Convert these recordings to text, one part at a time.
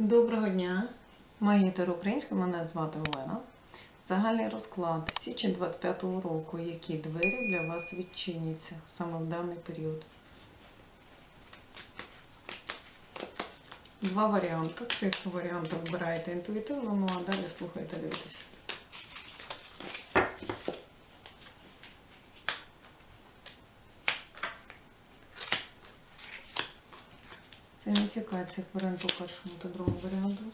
Доброго дня! Магітер Українська, мене звати Олена. Загальний розклад січень 25-го року. Які двері для вас відчиняться саме в даний період? Два варіанти. Цих варіантів обирайте інтуїтивно, ну а далі слухайте, дивитесь. Сигніфікація варіанту першому та другому варіанту.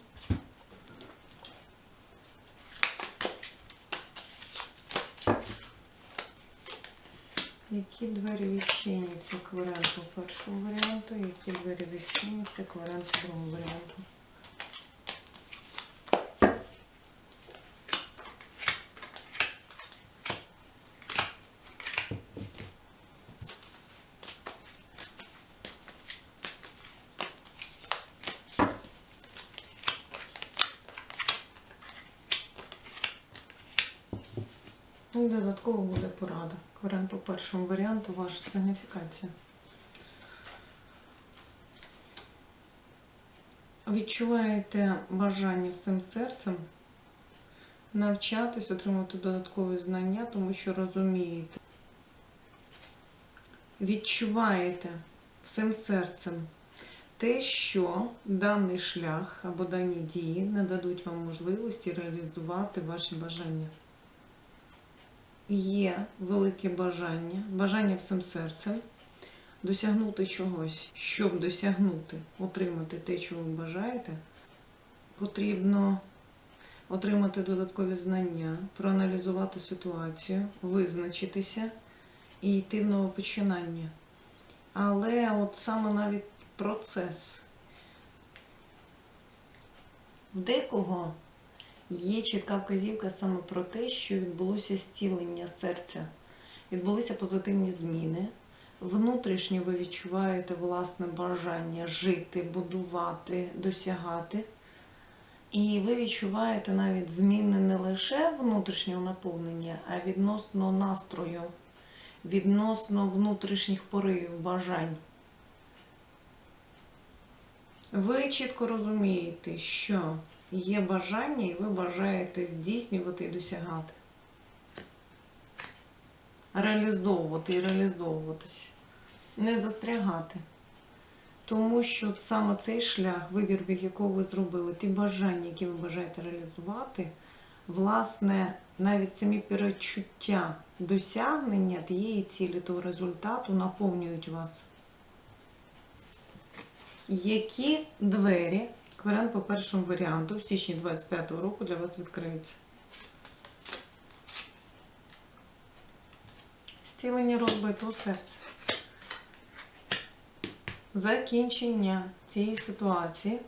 Які двері відчиняться к варіанту першого варіанту, які двері відчиняться к варіанту другого варіанту. Ну і додатково буде порада. Варіант по першому варіанту ваша сигніфікація. Відчуваєте бажання всім серцем навчатись, отримати додаткові знання, тому що розумієте. Відчуваєте всім серцем те, що даний шлях або дані дії не дадуть вам можливості реалізувати ваші бажання є велике бажання, бажання всім серцем досягнути чогось, щоб досягнути, отримати те, чого ви бажаєте, потрібно отримати додаткові знання, проаналізувати ситуацію, визначитися і йти в нове починання. Але от саме навіть процес декого Є чітка вказівка саме про те, що відбулося зцілення серця, відбулися позитивні зміни. Внутрішньо ви відчуваєте власне бажання жити, будувати, досягати. І ви відчуваєте навіть зміни не лише внутрішнього наповнення, а відносно настрою, відносно внутрішніх поривів, бажань. Ви чітко розумієте, що є бажання, і ви бажаєте здійснювати і досягати. Реалізовувати і реалізовуватись. Не застрягати. Тому що саме цей шлях, вибір, якого ви зробили, ті бажання, які ви бажаєте реалізувати, власне, навіть самі перечуття досягнення тієї цілі, того результату наповнюють вас. Які двері Варіант по першому варіанту в січні 25 року для вас відкриється. Зцілення розбитого серця. Закінчення цієї ситуації.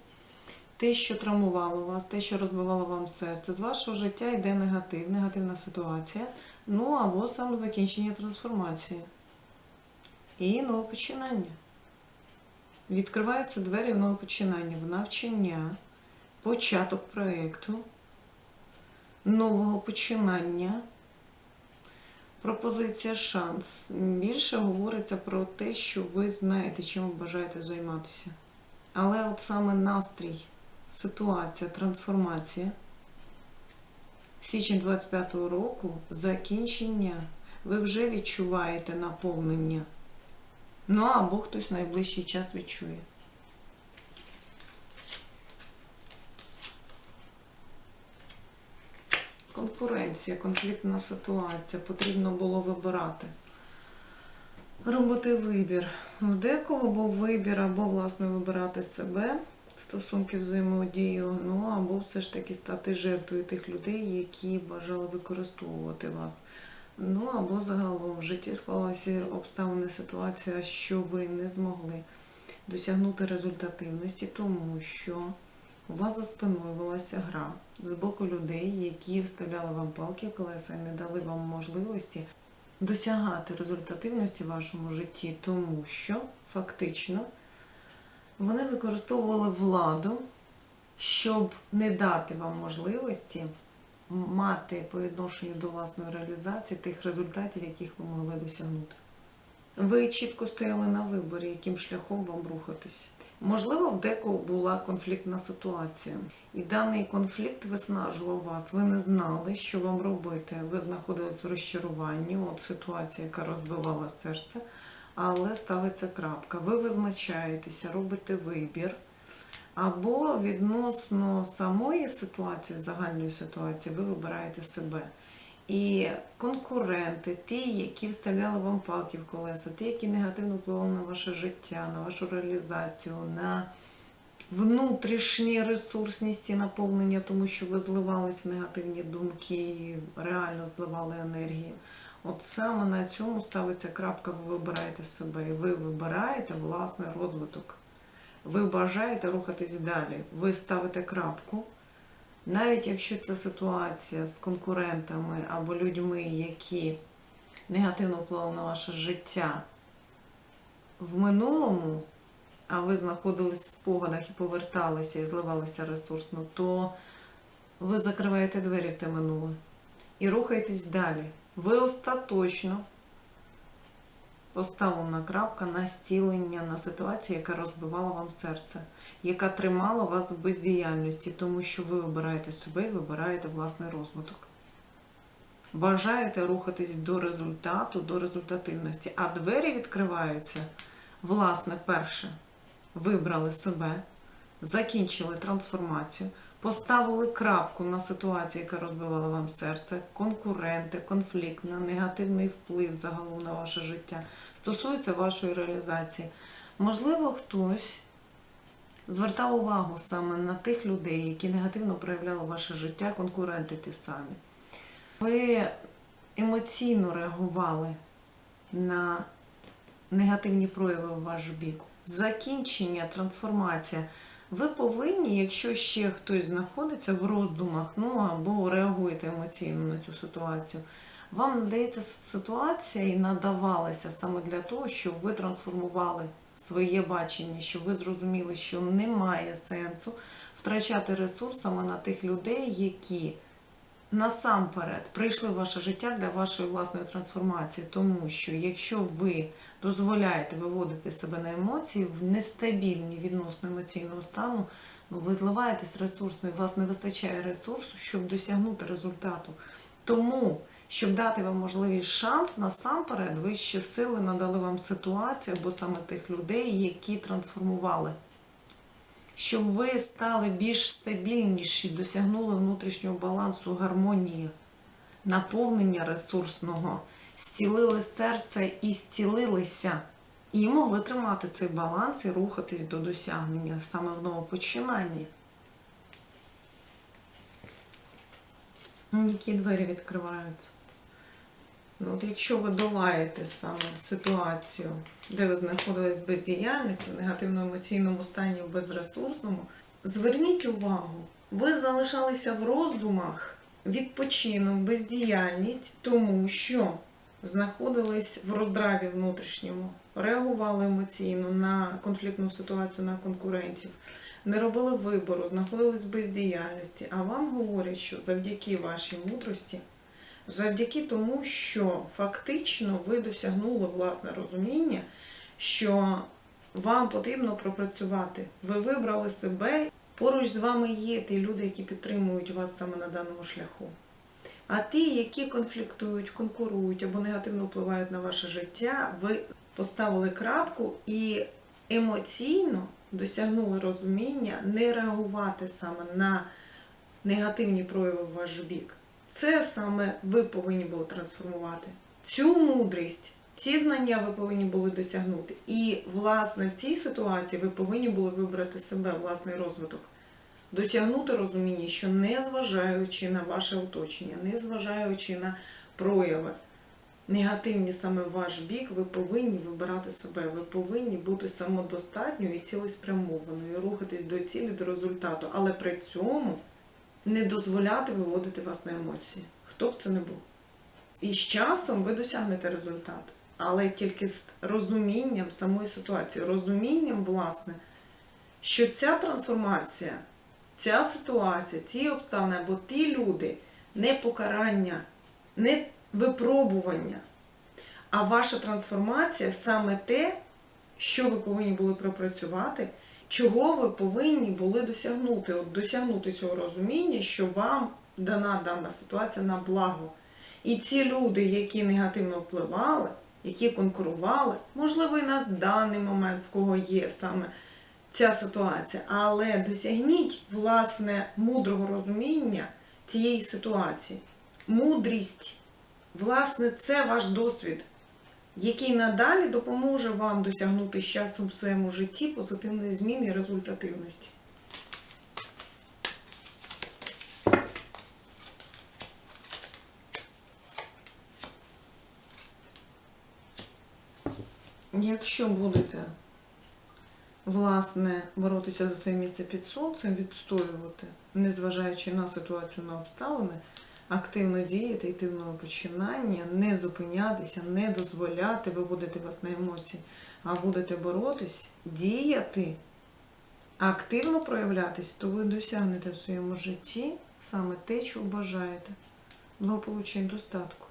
Те, що травмувало вас, те, що розбивало вам серце, з вашого життя йде негатив, негативна ситуація. Ну або саме закінчення трансформації. І нове починання. Відкриваються двері в починання, в навчання, початок проєкту, нового починання, пропозиція шанс. Більше говориться про те, що ви знаєте, чим ви бажаєте займатися. Але от саме настрій, ситуація, трансформація. Січень 25-го року закінчення. Ви вже відчуваєте наповнення. Ну, або хтось найближчий час відчує. Конкуренція, конфліктна ситуація. Потрібно було вибирати. Робити вибір. В декого був вибір або, власне, вибирати себе, стосунки взаємодію, ну або все ж таки стати жертвою тих людей, які бажали використовувати вас. Ну або загалом в житті склалася обставини ситуація, що ви не змогли досягнути результативності, тому що у вас за спиною велася гра з боку людей, які вставляли вам палки в колеса і не дали вам можливості досягати результативності в вашому житті, тому що фактично вони використовували владу, щоб не дати вам можливості мати по відношенню до власної реалізації тих результатів, яких ви могли досягнути. Ви чітко стояли на виборі, яким шляхом вам рухатись. Можливо, в декого була конфліктна ситуація, і даний конфлікт виснажував вас. Ви не знали, що вам робити. Ви знаходились в розчаруванні, от ситуація, яка розбивала серце, але ставиться крапка. Ви визначаєтеся, робите вибір. Або відносно самої ситуації, загальної ситуації, ви вибираєте себе. І конкуренти, ті, які вставляли вам палки в колеса, ті, які негативно впливали на ваше життя, на вашу реалізацію, на внутрішні ресурсність і наповнення, тому що ви зливалися негативні думки, реально зливали енергію. От саме на цьому ставиться крапка, ви вибираєте себе, і ви вибираєте власний розвиток. Ви бажаєте рухатись далі. Ви ставите крапку. Навіть якщо ця ситуація з конкурентами або людьми, які негативно впливали на ваше життя в минулому, а ви знаходились в спогадах і поверталися і зливалися ресурсно, то ви закриваєте двері в те минуле і рухаєтесь далі. Ви остаточно поставлена крапка на стілення, на ситуацію, яка розбивала вам серце, яка тримала вас в бездіяльності, тому що ви вибираєте себе і вибираєте власний розвиток. Бажаєте рухатись до результату, до результативності, а двері відкриваються, власне, перше, вибрали себе, закінчили трансформацію, поставили крапку на ситуацію, яка розбивала вам серце, конкуренти, конфліктна, негативний вплив загалом на ваше життя стосується вашої реалізації. Можливо, хтось звертав увагу саме на тих людей, які негативно проявляли ваше життя, конкуренти ті самі. Ви емоційно реагували на негативні прояви в ваш бік. Закінчення, трансформація. Ви повинні, якщо ще хтось знаходиться в роздумах, ну або реагуєте емоційно на цю ситуацію, вам надається ситуація і надавалася саме для того, щоб ви трансформували своє бачення, щоб ви зрозуміли, що немає сенсу втрачати ресурсами на тих людей, які насамперед прийшли в ваше життя для вашої власної трансформації, тому що якщо ви дозволяєте виводити себе на емоції в нестабільні відносно емоційного стану, ну ви зливаєтесь ресурсно, і вас не вистачає ресурсу, щоб досягнути результату. Тому, щоб дати вам можливість шанс, насамперед, ви щосили надали вам ситуацію або саме тих людей, які трансформували щоб ви стали більш стабільніші, досягнули внутрішнього балансу, гармонії, наповнення ресурсного, зцілили серце і зцілилися, і могли тримати цей баланс і рухатись до досягнення саме в новопочинанні. Які двері відкриваються? Ну, от якщо ви долаєте саме ситуацію, де ви знаходились в бездіяльності, в негативно-емоційному стані, в безресурсному, зверніть увагу, ви залишалися в роздумах, відпочинок, бездіяльність, тому що знаходились в роздраві внутрішньому, реагували емоційно на конфліктну ситуацію, на конкурентів, не робили вибору, знаходились в бездіяльності. А вам говорять, що завдяки вашій мудрості. Завдяки тому, що фактично ви досягнули власне розуміння, що вам потрібно пропрацювати. Ви вибрали себе, поруч з вами є ті люди, які підтримують вас саме на даному шляху. А ті, які конфліктують, конкурують або негативно впливають на ваше життя, ви поставили крапку і емоційно досягнули розуміння не реагувати саме на негативні прояви в ваш бік. Це саме ви повинні були трансформувати. Цю мудрість, ці знання ви повинні були досягнути. І, власне, в цій ситуації ви повинні були вибрати себе, власний розвиток, досягнути розуміння, що не зважаючи на ваше оточення, не зважаючи на прояви, негативні саме ваш бік, ви повинні вибирати себе, ви повинні бути самодостатньою і цілеспрямованою, рухатись до цілі, до результату. Але при цьому не дозволяти виводити вас на емоції. Хто б це не був. І з часом ви досягнете результату. Але тільки з розумінням самої ситуації, розумінням, власне, що ця трансформація, ця ситуація, ці обставини або ті люди не покарання, не випробування, а ваша трансформація саме те, що ви повинні були пропрацювати, чого ви повинні були досягнути? От досягнути цього розуміння, що вам дана дана ситуація на благо. І ці люди, які негативно впливали, які конкурували, можливо, і на даний момент в кого є саме ця ситуація, але досягніть власне мудрого розуміння цієї ситуації. Мудрість, власне, це ваш досвід, який надалі допоможе вам досягнути з в своєму житті позитивної зміни і результативності. Якщо будете власне боротися за своє місце під сонцем, відстоювати, незважаючи на ситуацію на обставини, активно діяти, йти в нове починання, не зупинятися, не дозволяти виводити вас на емоції, а будете боротись, діяти, активно проявлятись, то ви досягнете в своєму житті саме те, чого бажаєте. Благополуччя і достатку.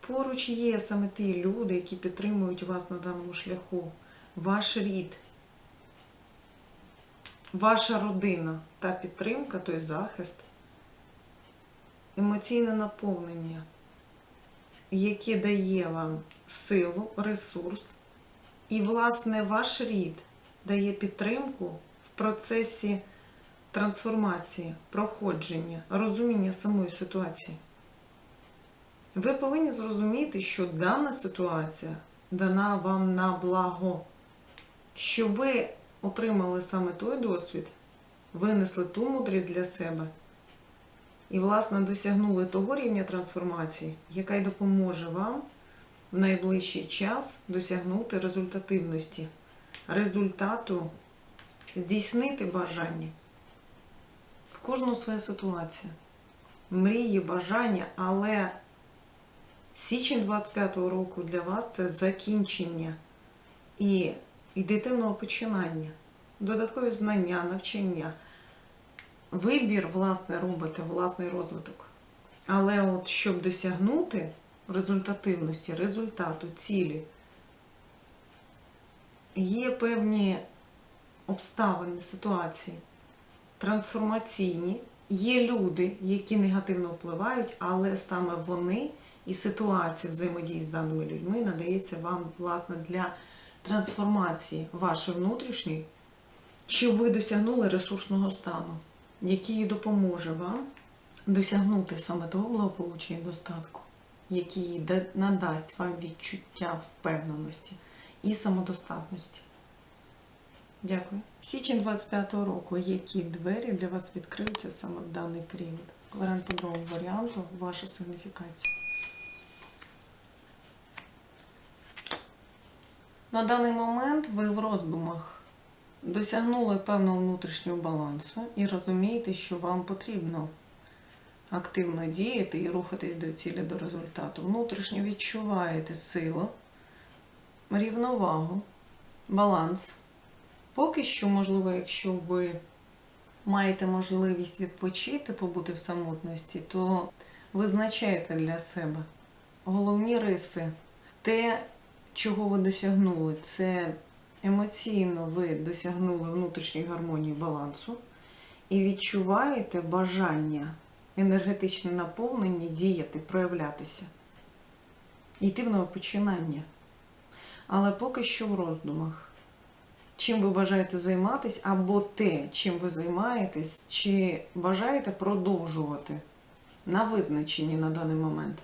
Поруч є саме ті люди, які підтримують вас на даному шляху, ваш рід, ваша родина та підтримка, той захист, емоційне наповнення, яке дає вам силу, ресурс, і, власне, ваш рід дає підтримку в процесі трансформації, проходження, розуміння самої ситуації. Ви повинні зрозуміти, що дана ситуація дана вам на благо, що ви отримали саме той досвід, винесли ту мудрість для себе і, власне, досягнули того рівня трансформації, яка й допоможе вам в найближчий час досягнути результативності, результату, здійснити бажання. В кожного своя ситуація. Мрії, бажання, але Січень 25-го року для вас це закінчення і йдете починання, додаткові знання, навчання. Вибір, власне, робите, власний розвиток. Але от щоб досягнути результативності, результату, цілі, є певні обставини, ситуації, трансформаційні, є люди, які негативно впливають, але саме вони і ситуація взаємодії з даними людьми надається вам, власне, для трансформації вашої внутрішньої, щоб ви досягнули ресурсного стану, який допоможе вам досягнути саме того благополуччя і достатку, який надасть вам відчуття впевненості і самодостатності. Дякую. Січень 25-го року, які двері для вас відкриються саме в даний період? Варіант варіанту, ваша сигніфікація. На даний момент ви в роздумах досягнули певного внутрішнього балансу і розумієте, що вам потрібно активно діяти і рухатись до цілі, до результату. Внутрішньо відчуваєте силу, рівновагу, баланс. Поки що, можливо, якщо ви маєте можливість відпочити, побути в самотності, то визначайте для себе головні риси, те, чого ви досягнули, це емоційно ви досягнули внутрішньої гармонії балансу і відчуваєте бажання, енергетичне наповнення діяти, проявлятися, йти в нове починання. Але поки що в роздумах. Чим ви бажаєте займатися, або те, чим ви займаєтесь, чи бажаєте продовжувати на визначенні на даний момент.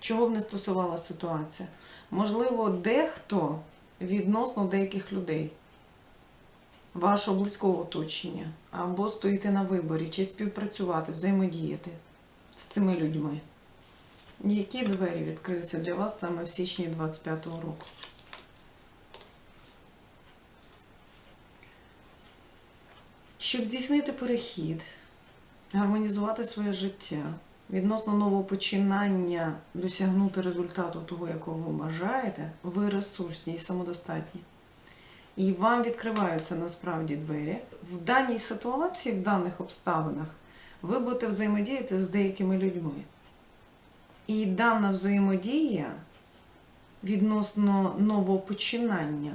Чого б не стосувала ситуація? Можливо, дехто відносно деяких людей, вашого близького оточення, або стоїте на виборі, чи співпрацювати, взаємодіяти з цими людьми. Які двері відкриються для вас саме в січні 25-го року? Щоб здійснити перехід, гармонізувати своє життя, відносно нового починання досягнути результату того, якого ви бажаєте, ви ресурсні і самодостатні. І вам відкриваються насправді двері. В даній ситуації, в даних обставинах, ви будете взаємодіяти з деякими людьми. І дана взаємодія відносно нового починання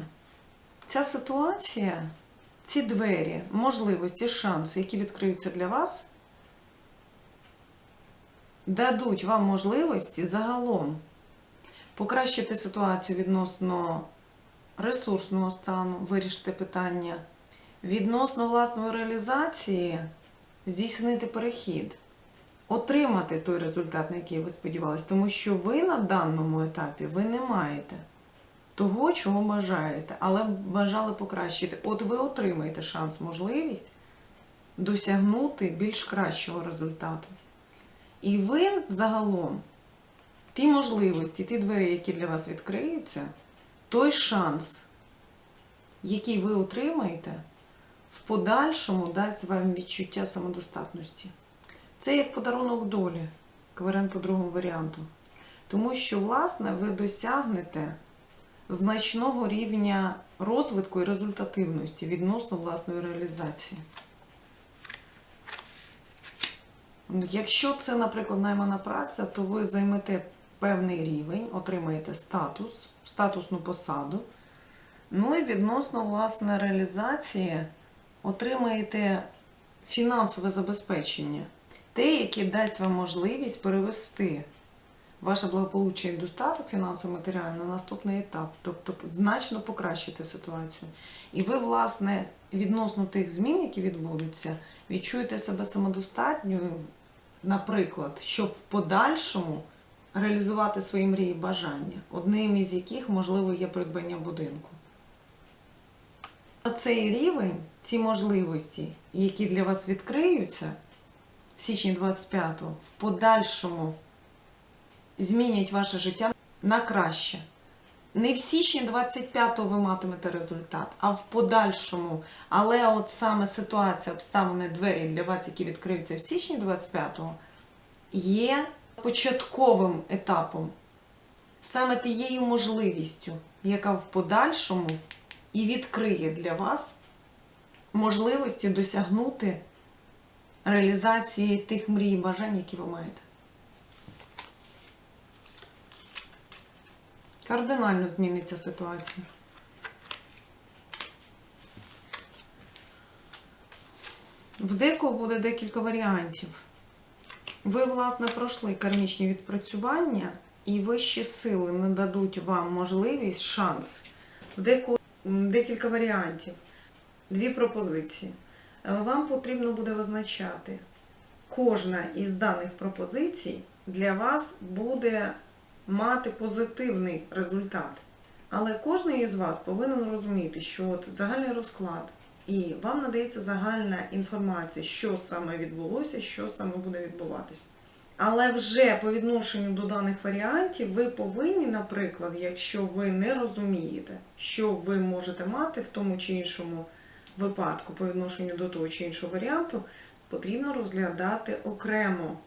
Ця ситуація, ці двері, можливості, шанси, які відкриються для вас, дадуть вам можливості загалом покращити ситуацію відносно ресурсного стану, вирішити питання, відносно власної реалізації, здійснити перехід, отримати той результат, на який ви сподівалися, тому що ви на даному етапі ви не маєте того, чого бажаєте, але бажали покращити. От ви отримаєте шанс, можливість досягнути більш кращого результату. І ви загалом ті можливості, ті двері, які для вас відкриються, той шанс, який ви отримаєте, в подальшому дасть вам відчуття самодостатності. Це як подарунок долі, варіант по другому варіанту. Тому що, власне, ви досягнете значного рівня розвитку і результативності відносно власної реалізації. Ну, Якщо це, наприклад, наймана праця, то ви займете певний рівень, отримаєте статус, статусну посаду. Ну і відносно власне реалізації отримаєте фінансове забезпечення, те, яке дасть вам можливість перевести ваше благополуччя і достаток фінансово-матеріальний на наступний етап, тобто значно покращити ситуацію. І ви, власне, відносно тих змін, які відбудуться, відчуєте себе самодостатньою, наприклад, щоб в подальшому реалізувати свої мрії і бажання, одним із яких, можливо, є придбання будинку. На цей рівень, ці можливості, які для вас відкриються в січні 25-го, в подальшому змінять ваше життя на краще. Не в січні 25-го ви матимете результат, а в подальшому. Але от саме ситуація, обставини двері для вас, які відкриються в січні 25-го, є початковим етапом, саме тією можливістю, яка в подальшому і відкриє для вас можливості досягнути реалізації тих мрій і бажань, які ви маєте. Кардинально зміниться ситуація. В декого буде декілька варіантів. Ви, власне, пройшли кармічні відпрацювання, і вищі сили нададуть вам можливість, шанс. В декого декілька варіантів, дві пропозиції. Але вам потрібно буде визначати, кожна із даних пропозицій для вас буде мати позитивний результат. Але кожен із вас повинен розуміти, що от загальний розклад, і вам надається загальна інформація, що саме відбулося, що саме буде відбуватись. Але вже по відношенню до даних варіантів ви повинні, наприклад, якщо ви не розумієте, що ви можете мати в тому чи іншому випадку по відношенню до того чи іншого варіанту, потрібно розглядати окремо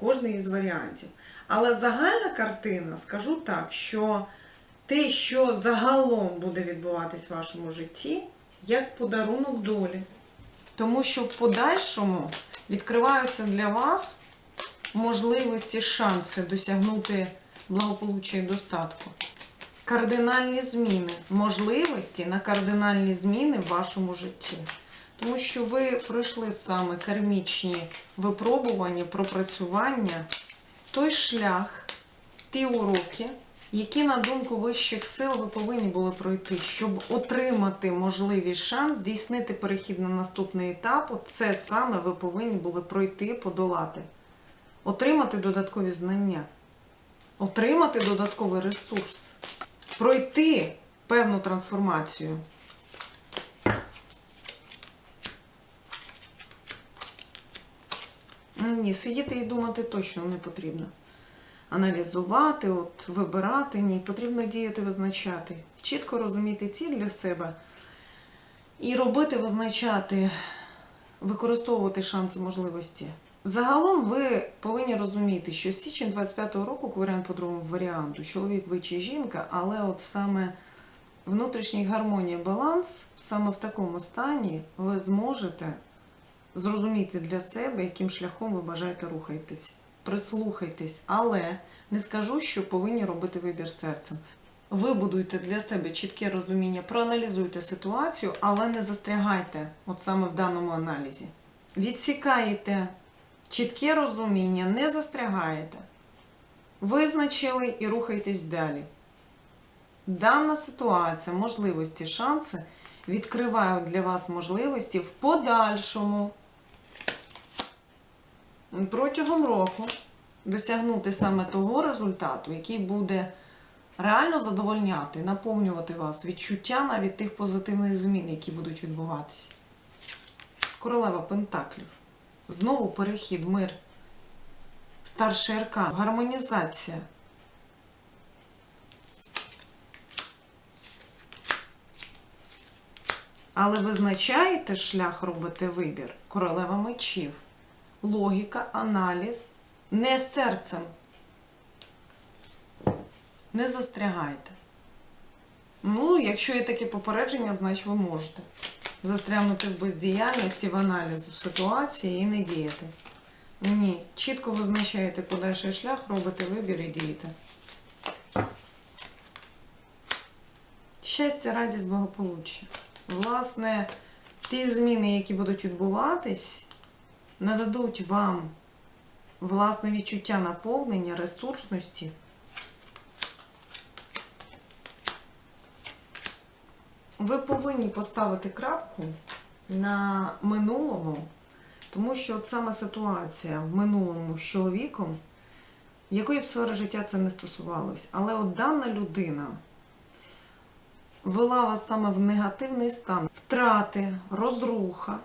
кожний із варіантів. Але загальна картина, скажу так, що те, що загалом буде відбуватись в вашому житті, як подарунок долі. Тому що в подальшому відкриваються для вас можливості, шанси досягнути благополуччя і достатку. Кардинальні зміни, можливості на кардинальні зміни в вашому житті. Тому що ви пройшли саме кармічні випробування, пропрацювання, той шлях, ті уроки, які, на думку вищих сил, ви повинні були пройти, щоб отримати можливість шанс здійснити перехід на наступний етап. Це саме ви повинні були пройти, подолати, отримати додаткові знання, отримати додатковий ресурс, пройти певну трансформацію. Ні, сидіти і думати точно не потрібно. Аналізувати, от, вибирати, ні, потрібно діяти, визначати, чітко розуміти ціль для себе і робити, визначати, використовувати шанси можливості. Загалом ви повинні розуміти, що з січень 25-го року, варіант по другому варіанту, чоловік ви чи жінка, але от саме внутрішній гармонія, баланс, саме в такому стані ви зможете зрозуміти для себе, яким шляхом ви бажаєте рухатись. Прислухайтесь, але не скажу, що повинні робити вибір серцем. Вибудуйте для себе чітке розуміння, проаналізуйте ситуацію, але не застрягайте от саме в даному аналізі. Відсікаєте чітке розуміння, не застрягаєте. Визначили і рухайтесь далі. Дана ситуація, можливості, шанси відкривають для вас можливості в подальшому протягом року досягнути саме того результату, який буде реально задовольняти, наповнювати вас відчуття навіть тих позитивних змін, які будуть відбуватися. Королева Пентаклів. Знову перехід, мир. Старший аркан, гармонізація. Але визначаєте шлях, робите вибір. Королева мечів. Логіка, аналіз. Не серцем. Не застрягайте. Ну, якщо є таке попередження, значить ви можете застрягнути в бездіяльності, в аналізу ситуації і не діяти. Ні, чітко визначаєте подальший шлях, робите вибір і дієте. Щастя, радість, благополуччя. Власне, ті зміни, які будуть відбуватись, нададуть вам власне відчуття наповнення, ресурсності. Ви повинні поставити крапку на минулому, тому що от саме ситуація в минулому з чоловіком, якої б сфери життя це не стосувалось, але от дана людина вела вас саме в негативний стан, втрати, розруха,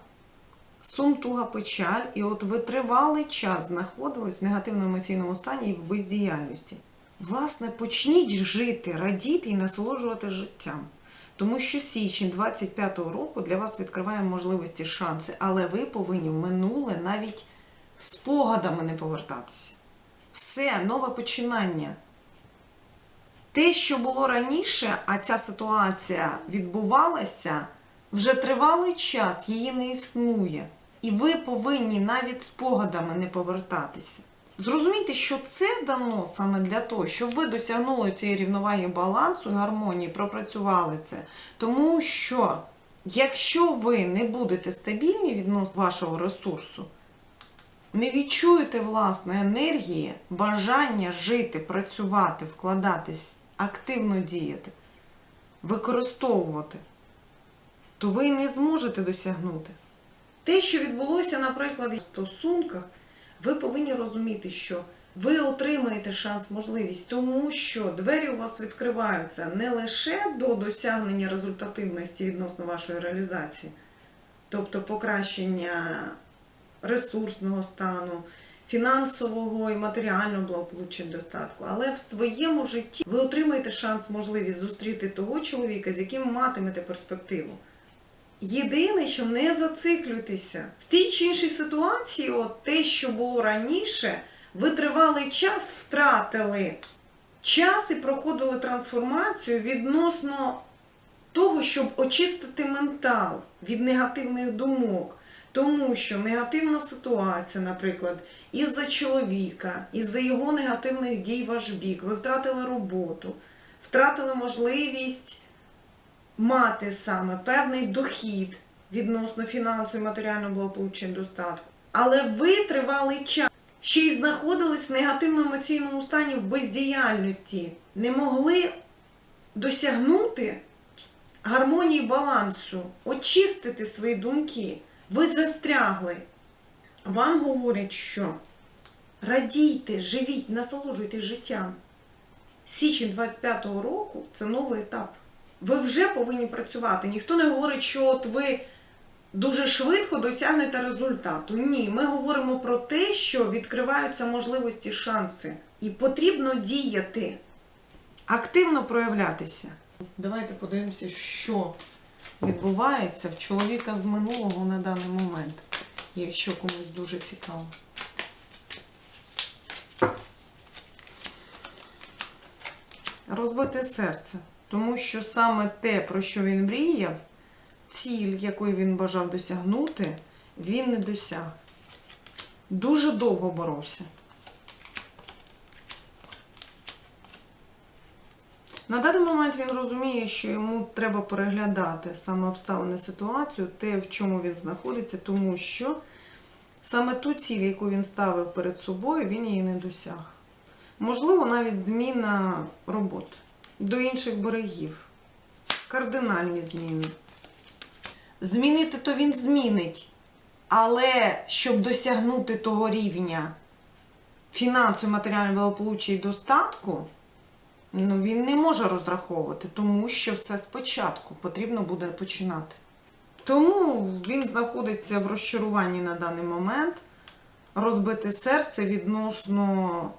сум, туга, печаль, і от ви тривалий час знаходились в негативному емоційному стані і в бездіяльності. Власне, почніть жити, радіти і насолоджувати життям. Тому що січень 25-го року для вас відкриває можливості, шанси, але ви повинні в минуле навіть спогадами не повертатися. Все, нове починання. Те, що було раніше, а ця ситуація відбувалася, вже тривалий час, її не існує. І ви повинні навіть спогадами не повертатися. Зрозумійте, що це дано саме для того, щоб ви досягнули цієї рівноваги балансу і гармонії, пропрацювали це. Тому що, якщо ви не будете стабільні відносно вашого ресурсу, не відчуєте власне енергії, бажання жити, працювати, вкладатись, активно діяти, використовувати, то ви не зможете досягнути. Те, що відбулося, наприклад, в стосунках, ви повинні розуміти, що ви отримаєте шанс, можливість, тому що двері у вас відкриваються не лише до досягнення результативності відносно вашої реалізації, тобто покращення ресурсного стану, фінансового і матеріального благополуччя достатку, але в своєму житті ви отримаєте шанс, можливість зустріти того чоловіка, з яким матимете перспективу. Єдине, що не зациклюйтеся в тій чи іншій ситуації, от те, що було раніше, ви тривалий час втратили час і проходили трансформацію відносно того, щоб очистити ментал від негативних думок. Тому що негативна ситуація, наприклад, із-за чоловіка, із-за його негативних дій ваш бік, ви втратили роботу, втратили можливість мати саме певний дохід відносно фінансового і матеріального благополуччя достатку. Але ви тривалий час ще й знаходились в негативному емоційному стані в бездіяльності, не могли досягнути гармонії балансу, очистити свої думки. Ви застрягли. Вам говорять, що радійте, живіть, насолоджуйтесь життям. Січень 25-го року це новий етап. Ви вже повинні працювати. Ніхто не говорить, що от ви дуже швидко досягнете результату. Ні, ми говоримо про те, що відкриваються можливості, шанси. І потрібно діяти, активно проявлятися. Давайте подивимося, що відбувається в чоловіка з минулого на даний момент, якщо комусь дуже цікаво. Розбите серце. Тому що саме те, про що він мріяв, ціль, якої він бажав досягнути, він не досяг. Дуже довго боровся. На даний момент він розуміє, що йому треба переглядати саме обставини ситуацію, те, в чому він знаходиться, тому що саме ту ціль, яку він ставив перед собою, він її не досяг. Можливо, навіть зміна роботи до інших берегів, кардинальні зміни. Змінити то він змінить, але щоб досягнути того рівня фінансового матеріального благополуччя і достатку, ну він не може розраховувати, тому що все спочатку потрібно буде починати. Тому він знаходиться в розчаруванні на даний момент, розбите серце відносно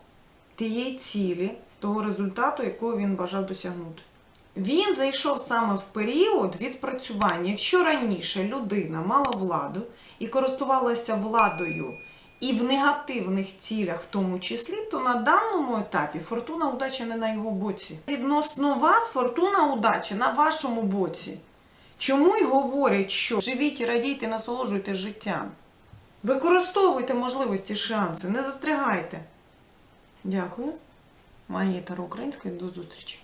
тієї цілі, того результату, якого він бажав досягнути. Він зайшов саме в період відпрацювання. Якщо раніше людина мала владу і користувалася владою і в негативних цілях, в тому числі, то на даному етапі фортуна удача не на його боці. Відносно вас, фортуна удача на вашому боці. Чому й говорять, що живіть радійте, насолоджуйте життям. Використовуйте можливості, шанси, не застрягайте. Дякую. Магія Таро Української. До зустрічі.